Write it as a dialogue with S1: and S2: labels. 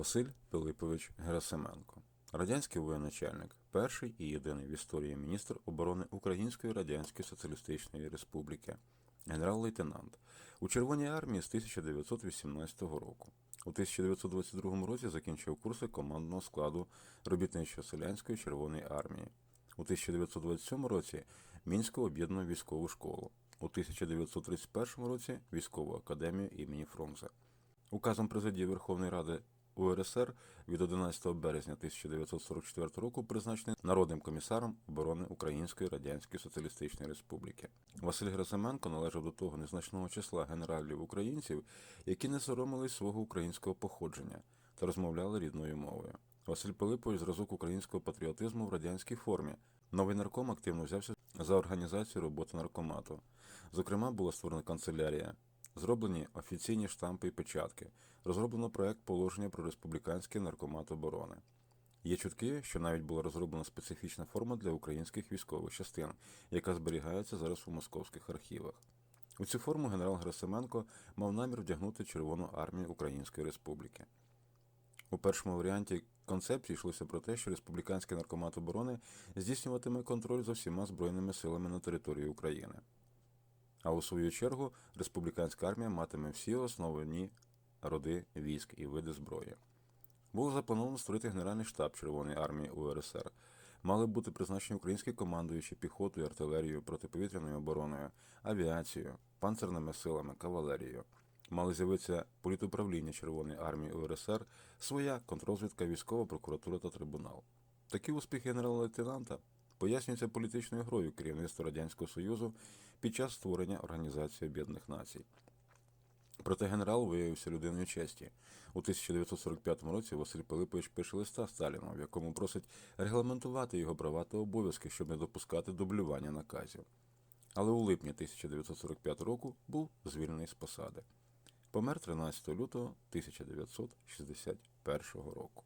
S1: Василь Пилипович Герасименко, радянський воєначальник, перший і єдиний в історії міністр оборони Української Радянської Соціалістичної Республіки, генерал-лейтенант у Червоній армії з 1918 року. У 1922 році закінчив курси командного складу робітничо-селянської Червоної армії. У 1927 році Мінську об'єднану військову школу. У 1931 році військову академію імені Фрунзе. Указом президії Верховної Ради УРСР від 11 березня 1944 року призначений народним комісаром оборони Української Радянської Соціалістичної Республіки. Василь Герасименко належав до того незначного числа генералів українців, які не соромились свого українського походження та розмовляли рідною мовою. Василь Пилипович зразок українського патріотизму в радянській формі. Новий нарком активно взявся за організацію роботи наркомату. Зокрема, була створена канцелярія, зроблені офіційні штампи і печатки, розроблено проект положення про республіканський наркомат оборони. Є чутки, що навіть була розроблена специфічна форма для українських військових частин, яка зберігається зараз у московських архівах. У цю форму генерал Герасименко мав намір вдягнути Червону армію Української Республіки. У першому варіанті концепції йшлося про те, що республіканський наркомат оборони здійснюватиме контроль за всіма збройними силами на території України. А у свою чергу республіканська армія матиме всі основні роди військ і види зброї. Було заплановано створити Генеральний штаб Червоної армії УРСР. Мали бути призначені українські командуючі піхотою, артилерією, протиповітряною обороною, авіацією, панцерними силами, кавалерією. Мали з'явитися політуправління Червоної армії УРСР, своя контррозвідка, військова прокуратура та трибунал. Такі успіхи генерала-лейтенанта пояснюються політичною грою керівництва Радянського Союзу під час створення Організації Об'єднаних Націй. Проте генерал виявився людиною честі. У 1945 році Василь Пилипович пише листа Сталіну, в якому просить регламентувати його права та обов'язки, щоб не допускати дублювання наказів. Але у липні 1945 року був звільнений з посади. Помер 13 лютого 1961 року.